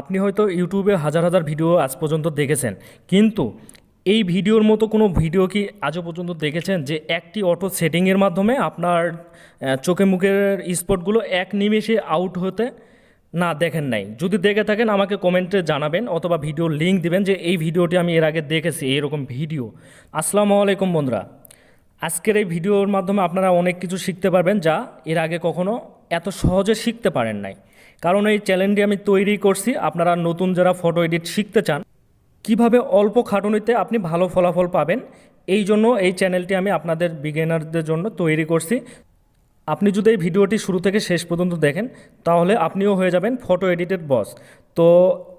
আপনি হয়তো ইউটিউবে হাজার হাজার ভিডিও আজ পর্যন্ত দেখেছেন, কিন্তু এই ভিডিওর মতো কোনো ভিডিও কি আজও পর্যন্ত দেখেছেন যে একটি অটো সেটিংয়ের মাধ্যমে আপনার চোখে মুখের স্পটগুলো এক নিমেষে আউট হতে না দেখেন নাই? যদি দেখে থাকেন, আমাকে কমেন্টে জানাবেন অথবা ভিডিওর লিঙ্ক দিবেন যে এই ভিডিওটি আমি এর আগে দেখেছি এরকম ভিডিও। আসসালামু আলাইকুম বন্ধুরা। আজকের এই ভিডিওর মাধ্যমে আপনারা অনেক কিছু শিখতে পারবেন যা এর আগে কখনো এত সহজে শিখতে পারেন নাই। কারণ এই চ্যানেলটি আমি তৈরি করছি, আপনারা নতুন যারা ফটো এডিট শিখতে চান, কীভাবে অল্প খাটুনিতে আপনি ভালো ফলাফল পাবেন, এই জন্য এই চ্যানেলটি আমি আপনাদের বিগিনারদের জন্য তৈরি করছি। আপনি যদি এই ভিডিওটি শুরু থেকে শেষ পর্যন্ত দেখেন, তাহলে আপনিও হয়ে যাবেন ফটো এডিটেড বস তো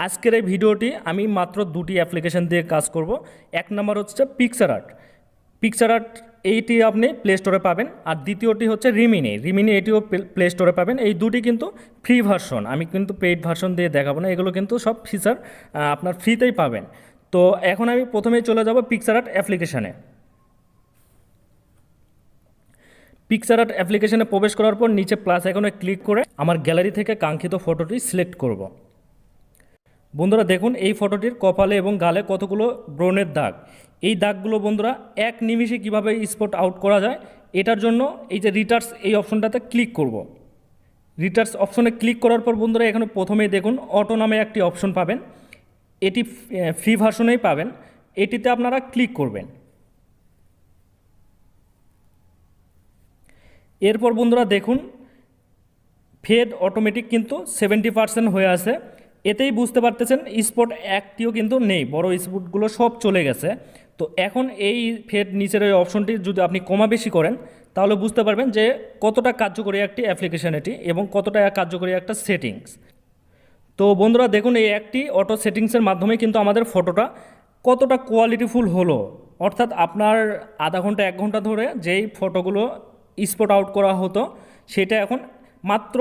আজকের এই ভিডিওটি আমি মাত্র দুটি অ্যাপ্লিকেশন দিয়ে কাজ করব। এক নম্বর হচ্ছে পিকচার আর্ট পিকচার আর্ট এইটি আপনি প্লে স্টোরে পাবেন। আর দ্বিতীয়টি হচ্ছে রিমিনি রিমিনি এটিও প্লে স্টোরে পাবেন। এই দুটি কিন্তু ফ্রি ভার্সন আমি কিন্তু পেইড ভার্সন দিয়ে দেখাবো না। এগুলো কিন্তু সব ফিচার আপনার ফ্রিতেই পাবেন। তো এখন আমি প্রথমেই চলে যাব পিকচার আর্ট অ্যাপ্লিকেশানে পিকচার আর্ট অ্যাপ্লিকেশনে প্রবেশ করার পর নিচে প্লাস আইকনে ক্লিক করে আমার গ্যালারি থেকে কাঙ্ক্ষিত ফটোটি সিলেক্ট করব। বন্ধুরা দেখুন, এই ফটোটির কপালে এবং গালে কতগুলো ব্রণের দাগ। এই দাগগুলো বন্ধুরা এক নিমিষে কীভাবে স্পট আউট করা যায়, এটার জন্য এই যে রিটার্স এই অপশনটাতে ক্লিক করব। রিটার্স অপশনে ক্লিক করার পর বন্ধুরা এখানে প্রথমেই দেখুন অটো নামে একটি অপশন পাবেন। এটি ফ্রি ভার্সনেই পাবেন। এটিতে আপনারা ক্লিক করবেন। এরপর বন্ধুরা দেখুন ফেড অটোমেটিক কিন্তু সেভেন্টি পার্সেন্ট হয়ে আছে। এতেই বুঝতে পারতেছেন স্পট একটিও কিন্তু নেই, বড় স্পটগুলো সব চলে গেছে। তো এখন এই ফের নিচের ওই অপশনটি যদি আপনি কমা বেশি করেন, তাহলে বুঝতে পারবেন যে কতটা কার্যকরী একটি অ্যাপ্লিকেশন এটি এবং কতটা কার্যকরী একটা সেটিংস তো বন্ধুরা, দেখুন এই একটি অটো সেটিংসের মাধ্যমে কিন্তু আমাদের ফটোটা কতটা কোয়ালিটিফুল হলো। অর্থাৎ আপনার আধা ঘণ্টা, এক ঘণ্টা ধরে যেই ফটোগুলো স্পট আউট করা হতো, সেটা এখন মাত্র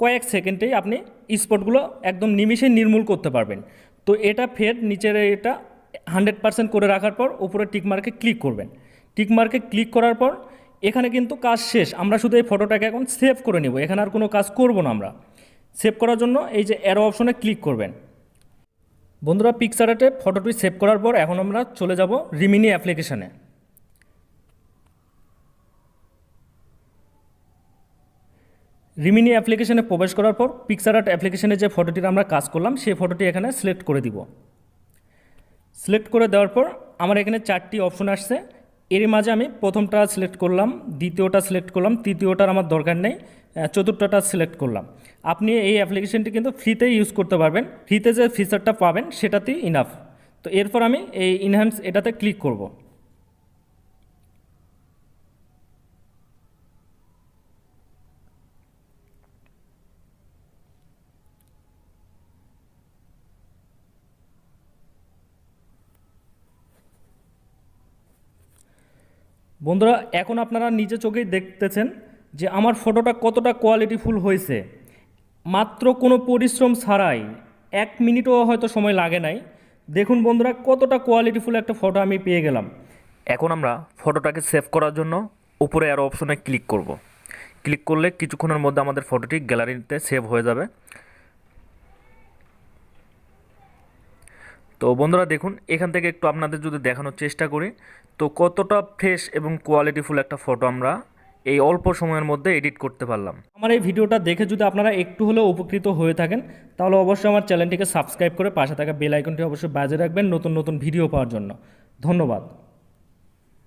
কয়েক সেকেন্ডেই আপনি স্পটগুলো একদম নিমিষে নির্মূল করতে পারবেন। তো এটা ফের নিচের এটা হান্ড্রেড পার্সেন্ট করে রাখার পর উপরে টিকমার্কে ক্লিক করবেন। টিকমার্কে ক্লিক করার পর এখানে কিন্তু কাজ শেষ। আমরা শুধু এই ফটোটাকে এখন সেভ করে নেব। এখানে আর কোনো কাজ করব না আমরা। সেভ করার জন্য এই যে অ্যারো অপশনে ক্লিক করবেন। বন্ধুরা পিকচারেটে ফটোটি সেভ করার পর এখন আমরা চলে যাব রিমিনি অ্যাপ্লিকেশানে রিমিনি অ্যাপ্লিকেশনে প্রবেশ করার পর পিকচার আর্ট অ্যাপ্লিকেশনে যে ফটোটির আমরা কাজ করলাম, সেই ফটোটি এখানে সিলেক্ট করে দিব। সিলেক্ট করে দেওয়ার পর আমার এখানে চারটি অপশন আসছে। এর মাঝে আমি প্রথমটা সিলেক্ট করলাম, দ্বিতীয়টা সিলেক্ট করলাম, তৃতীয়টার আমার দরকার নেই চতুর্থটা সিলেক্ট করলাম। আপনি এই অ্যাপ্লিকেশনটি কিন্তু ফ্রিতেই ইউজ করতে পারবেন। ফ্রিতে যে ফিচারটা পাবেন, সেটাতেই ইনাফ তো এরপর আমি এই ইনহ্যান্স এটাতে ক্লিক করব। বন্ধুরা, এখন আপনারা নিজে চোখেই দেখতেছেন যে আমার ফটোটা কতটা কোয়ালিটিফুল হয়েছে। মাত্র কোনো পরিশ্রম ছাড়াই এক মিনিটও হয়তো সময় লাগে নাই। দেখুন বন্ধুরা, কতটা কোয়ালিটিফুল একটা ফটো আমি পেয়ে গেলাম। এখন আমরা ফটোটাকে সেভ করার জন্য উপরে আরও অপশনে ক্লিক করব। ক্লিক করলে কিছুক্ষণের মধ্যে আমাদের ফটোটি গ্যালারিতে সেভ হয়ে যাবে। তো বন্ধুরা দেখুন, এখান থেকে একটু আপনাদের যদি দেখানোর চেষ্টা করি, তো কতটা ফ্রেশ এবং কোয়ালিটিফুল একটা ফটো আমরা এই অল্প সময়ের মধ্যে এডিট করতে পারলাম। আমার এই ভিডিওটা দেখে যদি আপনারা একটু হলেও উপকৃত হয়ে থাকেন, তাহলে অবশ্যই আমার চ্যানেলটিকে সাবস্ক্রাইব করে পাশে থাকা বেল আইকনটি অবশ্যই বাজে রাখবেন নতুন নতুন ভিডিও পাওয়ার জন্য। ধন্যবাদ।